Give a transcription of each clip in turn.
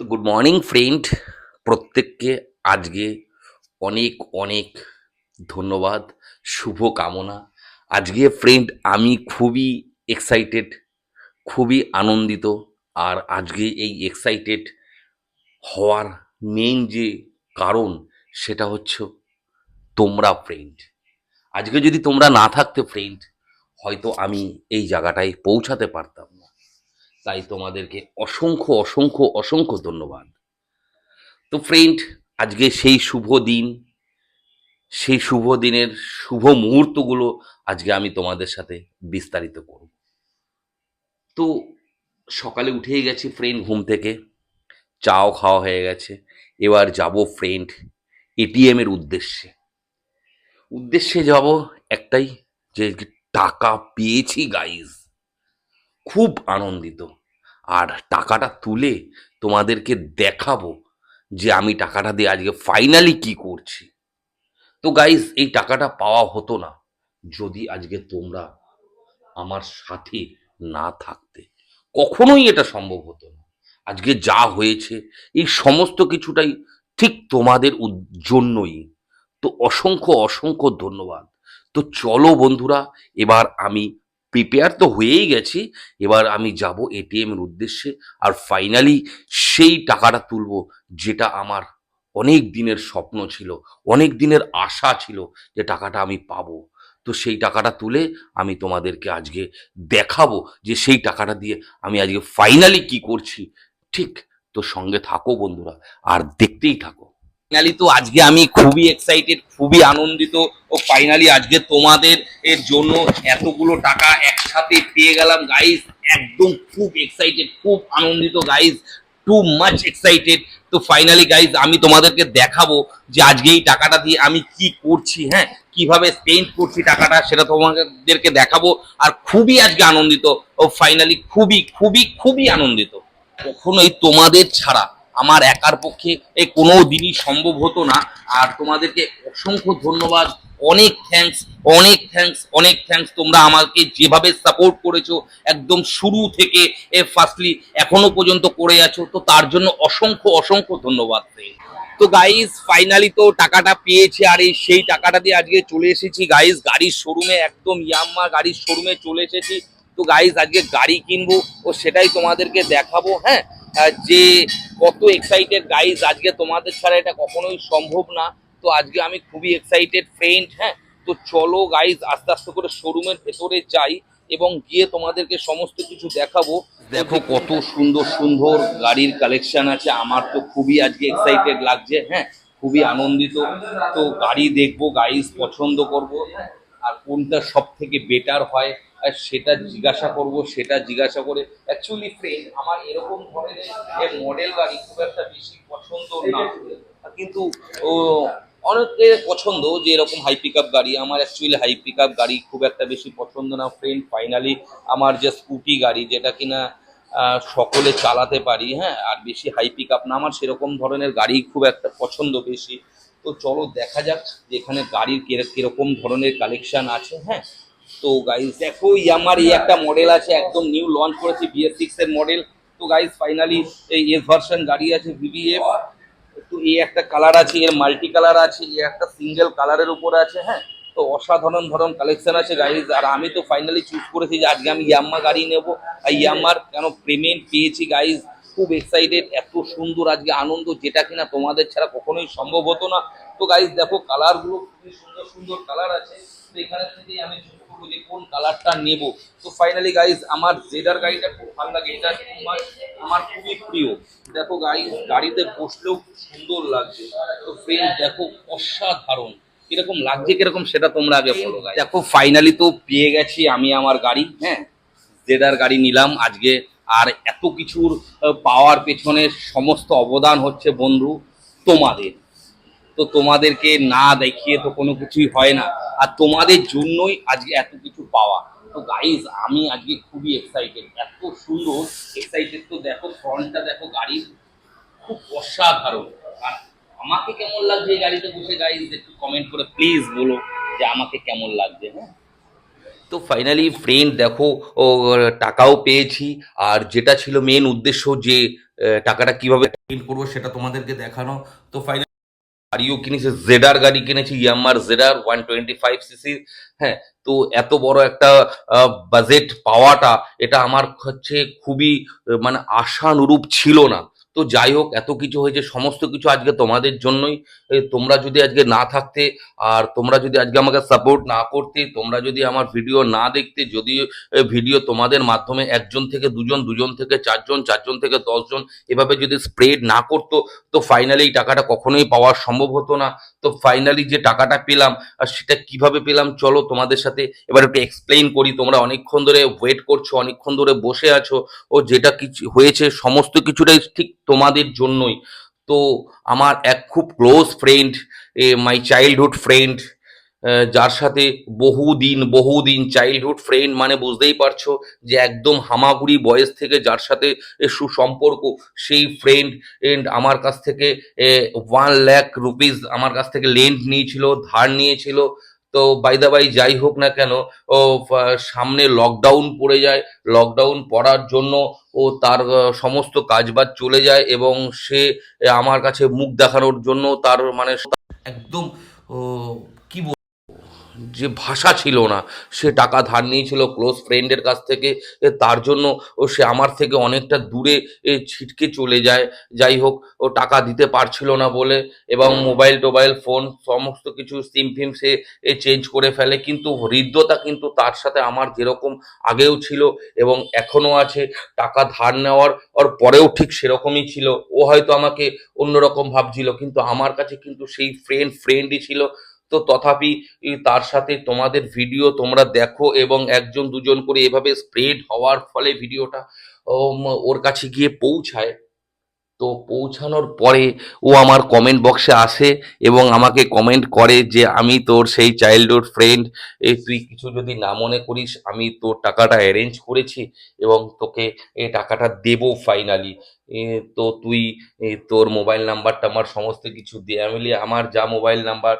তো good morning friend প্রত্যেককে আজকে অনেক অনেক ধন্যবাদ। শুভ কামনা। আজকে ফ্রেন্ড আমি খুবই এক্সাইটেড খুবই আনন্দিত। আর আজকে এই এক্সাইটেড হওয়ার মেইন যে কারণ, সেটা হচ্ছে তোমরা ফ্রেন্ড আজকে যদি তোমরা না থাকতে ফ্রেন্ড হয়তো আমি এই জায়গাটায় পৌঁছাতে পারতাম না। তাই তোমাদেরকে অসংখ্য অসংখ্য অসংখ্য ধন্যবাদ। তো ফ্রেন্ড আজকে সেই শুভ দিন, সেই শুভ দিনের শুভ মুহূর্তগুলো আজকে আমি তোমাদের সাথে বিস্তারিত করব। তো সকালে উঠেই গেছি ফ্রেন্ড ঘুম থেকে, চাও খাওয়া হয়ে গেছে, এবার যাব ফ্রেন্ড এটিএম এর উদ্দেশ্যে। উদ্দেশ্যে যাব একটাই, যে টাকা পেয়েছি গাইজ খুব আনন্দিত। আর টাকাটা তুলে তোমাদেরকে দেখাবো যে আমি টাকাটা দিয়ে আজকে ফাইনালি কি করছি। তো গাইজ এই টাকাটা পাওয়া হতো না যদি আজকে তোমরা আমার সাথে না থাকতে। কখনোই এটা সম্ভব হতো না। আজকে যা হয়েছে, এই সমস্ত কিছুটাই ঠিক তোমাদের জন্যই। তো অসংখ্য অসংখ্য ধন্যবাদ। তো চলো বন্ধুরা, এবার আমি প্রিপেয়ার তো হয়েই গেছি, এবার আমি যাব এটিএম এর উদ্দেশ্যে আর ফাইনালি সেই টাকাটা তুলবো যেটা আমার অনেক দিনের স্বপ্ন ছিল, অনেক দিনের আশা ছিল যে টাকাটা আমি পাবো। তো সেই টাকাটা তুলে আমি তোমাদেরকে আজকে দেখাবো যে সেই টাকাটা দিয়ে আমি আজকে ফাইনালি কি করছি। ঠিক, তো সঙ্গে থাকো বন্ধুরা, আর দেখতেই থাকো। ফাইনালি তো আজকে আমি খুবই এক্সাইটেড খুবই আনন্দিত ও ফাইনালি আজকে তোমাদের এর জন্য এতগুলো টাকা একসাথে পেয়ে গেলাম। গাইজ একদম খুব এক্সাইটেড খুব আনন্দিত গাইজ টু মাচ এক্সাইটেড তো ফাইনালি গাইজ আমি তোমাদেরকে দেখাবো যে আজকে এই টাকাটা দিয়ে আমি কি করছি হ্যাঁ? কীভাবে স্পেন্ড করছি টাকাটা সেটা তোমাদেরকে দেখাবো। আর খুবই আজকে আনন্দিত ও ফাইনালি খুবই খুবই খুবই আনন্দিত। কখনোই তোমাদের ছাড়া আমার একার পক্ষে এ কোনো দিনই সম্ভব হতো না। আর তোমাদেরকে অসংখ্য ধন্যবাদ। অনেক থ্যাঙ্কস অনেক থ্যাঙ্কস অনেক থ্যাঙ্কস তোমরা আমাকে যেভাবে সাপোর্ট করেছ একদম শুরু থেকে, এ ফার্স্টলি এখনও পর্যন্ত করে আছো, তো তার জন্য অসংখ্য অসংখ্য ধন্যবাদ। তো গাইজ ফাইনালি তো টাকাটা পেয়েছি, আর এই সেই টাকাটা দিয়ে আজকে চলে এসেছি। গাইজ গাড়ির শোরুমে একদম ইয়াম্মা গাড়ির শোরুমে চলে এসেছি। তো গাইজ আজকে গাড়ি কিনবো, ও সেটাই তোমাদেরকে দেখাবো হ্যাঁ? যে কত এক্সাইটেড গাইজ আজকে তোমাদের ছাড়া এটা কখনোই সম্ভব না। তো আজকে আমি খুবই এক্সাইটেড ফ্রেন্ড হ্যাঁ? তো চলো গাইজ আস্তে আস্তে করে শোরুমের ভেতরে যাই এবং গিয়ে তোমাদেরকে সমস্ত কিছু দেখাবো। দেখো কত সুন্দর সুন্দর গাড়ির কালেকশন আছে। আমার তো খুবই আজকে এক্সাইটেড লাগছে হ্যাঁ? খুবই আনন্দিত। তো গাড়ি দেখব গাইজ পছন্দ করব। আর কোনটা সব থেকে বেটার হয়, আর সেটা জিজ্ঞাসা করব, সেটা জিজ্ঞাসা করে। অ্যাকচুয়ালি ফ্রেন্ড আমার এরকম ধরনের মডেল গাড়ি খুব একটা বেশি পছন্দ না। কিন্তু, ও পছন্দ যে এরকম হাই পিক গাড়ি। আমার অ্যাকচুয়ালি হাই পিক গাড়ি খুব একটা বেশি পছন্দ না ফ্রেন্ড ফাইনালি আমার যে স্কুটি গাড়ি, যেটা কিনা সকলে চালাতে পারি হ্যাঁ? আর বেশি হাই পিক আপ না, আমার সেরকম ধরনের গাড়ি খুব একটা পছন্দ বেশি। তো চলো দেখা যাক যে এখানে গাড়ির কির- কীরকম ধরনের কালেকশন আছে হ্যাঁ? তো গাইজ দেখো ইয়ামার এই একটা মডেল আছে, একদম নিউ লঞ্চ করেছে বিএস সিক্স এর মডেল তো গাইজ ফাইনালি এই এস ভার্সন গাড়ি আছে ভিভিএফ তো এই একটা কালার আছে, এর মাল্টি কালার আছে এই একটা সিঙ্গেল কালারের উপর আছে হ্যাঁ? তো অসাধারণ ধরন কালেকশন আছে গাইজ আর আমি তো ফাইনালি চুজ করেছি যে আজকে আমি ইয়াম্মা গাড়ি নেব। আর ইয়াম্মার কেন পেমেন্ট পেয়েছি গাইজ খুব এক্সাইটেড এত সুন্দর আজকে আনন্দ, যেটা কিনা তোমাদের ছাড়া কখনোই সম্ভব হতো না। তো গাইজ দেখো কালারগুলো খুবই সুন্দর সুন্দর কালার আছে। তো এখানে থেকে আমি যে কোন কালারটা নেব। তো ফাইনালি গাইজ আমার জেডার গাড়িটা খুব ভালো লাগে, এটা আমার খুবই প্রিয়। দেখো গাড়ি গাড়িতে বসলেও সুন্দর লাগছে। তো ফ্রেন্ড দেখো অসাধারণ। কীরকম লাগছে, কীরকম সেটা তোমরা আগে বলো দেখো ফাইনালি তো পেয়ে গেছি আমি আমার গাড়ি হ্যাঁ? জেডার গাড়ি নিলাম আজকে। আর এত কিছুর পাওয়ার পেছনে সমস্ত অবদান হচ্ছে বন্ধু তোমাদের। তো তোমাদেরকে না দেখিয়ে তো কোনো কিছুই হয় না। আর তোমাদের জন্যই আজকে এত কিছু পাওয়া। তো গাইজ আমি আজকে খুবই এক্সাইটেড এত সুন্দর। এক্সাইটেড তো দেখো, ফ্রন্টটা দেখো গাড়ির। খুব অসাধারণ। আর আমাকে কেমন লাগছে এই গাড়িতে বসে গাইজ একটু কমেন্ট করে প্লিজ বলো যে আমাকে কেমন লাগছে হ্যাঁ? তো ফাইনালি ফ্রেন্ড দেখো, ও টাকাও পেয়েছি। আর যেটা ছিল মেন উদ্দেশ্য যে টাকাটা কীভাবে পেমেন্ট করব সেটা তোমাদেরকে দেখানো। তো ফাইনালি গাড়িও কিনেছি জেডার গাড়ি কিনেছি ইয়ামার জেডার ওয়ান টোয়েন্টি ফাইভ সিসির হ্যাঁ তো এত বড় একটা বাজেট পাওয়াটা, এটা আমার হচ্ছে খুবই মানে আশানুরূপ ছিল না। তো যাই হোক, এত কিছু হয়েছে, সমস্ত কিছু আজকে তোমাদের জন্যই। তোমরা যদি আজকে না থাকতে, আর তোমরা যদি আজকে আমাকে সাপোর্ট না করতে, তোমরা যদি আমার ভিডিও না দেখতে, যদি ভিডিও তোমাদের মাধ্যমে একজন থেকে দুজন দুজন থেকে চারজন চারজন থেকে দশজন এভাবে যদি স্প্রেড না করতো, তো ফাইনালি এই টাকাটা কখনোই পাওয়া সম্ভব হতো না। তো ফাইনালি যে টাকাটা পেলাম, আর সেটা কীভাবে পেলাম, চলো তোমাদের সাথে এবার একটু এক্সপ্লেইন করি। তোমরা অনেকক্ষণ ধরে ওয়েট করছ, অনেকক্ষণ ধরে বসে আছো, ও যেটা কিছু হয়েছে, সমস্ত কিছুটাই ঠিক তোমাদের জন্যই। তো আমার এক খুব close friend my childhood friend যার সাথে বহুদিন বহুদিন চাইল্ডহুড ফ্রেন্ড মানে বুঝতেই পারছ যে একদম হামাগুড়ি বয়স থেকে যার সাথে এ, সুসম্পর্ক সেই ফ্রেন্ড এন্ড আমার কাছ থেকে ওয়ান ল্যাক রুপিস আমার কাছ থেকে লেন্ড নিয়েছিল ধার নিয়েছিল তো বাই দা বাই যাই হোক না কেন, ও সামনে লকডাউন পড়ে যায়। লকডাউন পড়ার জন্য ও তার সমস্ত কাজবাজ চলে যায় এবং সে আমার কাছে মুখ দেখানোর জন্য তার মানে একদম যে ভাষা ছিল না, সে টাকা ধার নিয়েছিল ক্লোজ ফ্রেন্ডের কাছ থেকে তার জন্য ও সে আমার থেকে অনেকটা দূরে ছিটকে চলে যায়। যাই হোক, ও টাকা দিতে পারছিল না বলে এবং মোবাইল টোবাইল ফোন সমস্ত কিছু সিম ফিম সে চেঞ্জ করে ফেলে। কিন্তু হৃদ্যতা কিন্তু তার সাথে আমার যেরকম আগেও ছিল এবং এখনও আছে। টাকা ধার নেওয়ার ওর পরেও ঠিক সেরকমই ছিল। ও হয়তো আমাকে অন্যরকম ভাবছিল, কিন্তু আমার কাছে কিন্তু সেই ফ্রেন্ড ফ্রেন্ডই ছিল। তো তথাপি তার সাথে তোমাদের ভিডিও তোমরা দেখো এবং একজন দুজন করে এভাবে স্প্রেড হওয়ার ফলে ভিডিওটা ওর কাছে গিয়ে পৌঁছায়। তো পৌঁছানোর পরে ও আমার কমেন্ট বক্সে আসে এবং আমাকে কমেন্ট করে যে, আমি তোর সেই চাইল্ডহুড ফ্রেন্ড এই তুই কিছু যদি না মনে করিস, আমি তোর টাকাটা অ্যারেঞ্জ করেছি এবং তোকে এই টাকাটা দেবো ফাইনালি তো তুই তোর মোবাইল নাম্বারটা আমার সমস্ত কিছু দেয়া মিলিয়ে আমার যা মোবাইল নাম্বার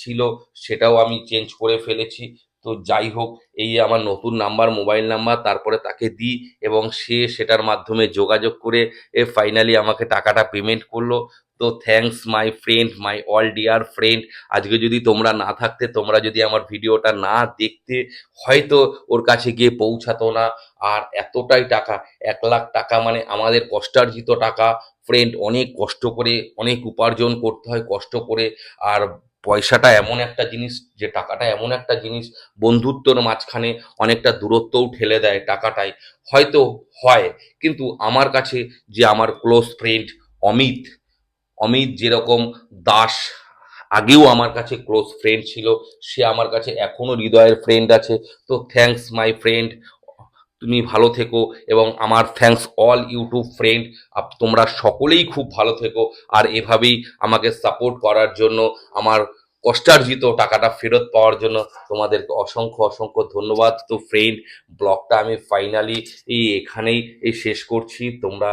ছিল সেটাও আমি চেঞ্জ করে ফেলেছি। তো যাই হোক, এই আমার নতুন নাম্বার, মোবাইল নাম্বার, তারপরে তাকে দিই এবং সে সেটার মাধ্যমে যোগাযোগ করে এ ফাইনালি আমাকে টাকাটা পেমেন্ট করল। তো thanks my friend my all dear friend আজকে যদি তোমরা না থাকতে, তোমরা যদি আমার ভিডিওটা না দেখতে, হয়তো ওর কাছে গিয়ে পৌঁছাতো না। আর এতটাই টাকা, এক লাখ টাকা মানে আমাদের কষ্টার্জিত টাকা ফ্রেন্ড অনেক কষ্ট করে, অনেক উপার্জন করতে হয় কষ্ট করে, আর পয়সাটা এমন একটা জিনিস, যে টাকাটা এমন একটা জিনিস, বন্ধুত্বর মাঝখানে অনেকটা দূরত্বও ঠেলে দেয় টাকাটাই। হয়তো হয়, কিন্তু আমার কাছে যে আমার ক্লোজ ফ্রেন্ড অমিত অমিত যেরকম দাস, আগেও আমার কাছে ক্লোজ ফ্রেন্ড ছিল, সে আমার কাছে এখনও হৃদয়ের ফ্রেন্ড আছে। তো থ্যাঙ্কস মাই ফ্রেন্ড তুমি ভালো থেকো এবং আমার থ্যাঙ্কস অল ইউটিউব ফ্রেন্ড তোমরা সকলেই খুব ভালো থেকো। আর এভাবেই আমাকে সাপোর্ট করার জন্য, আমার কষ্টার্জিত টাকাটা ফেরত পাওয়ার জন্য তোমাদেরকে অসংখ্য অসংখ্য ধন্যবাদ। তো ফ্রেন্ড ব্লগটা আমি ফাইনালি এই এখানেই, এই শেষ করছি। তোমরা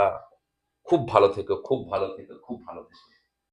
খুব ভালো থেকো, খুব ভালো থেকো, খুব ভালো থেকো।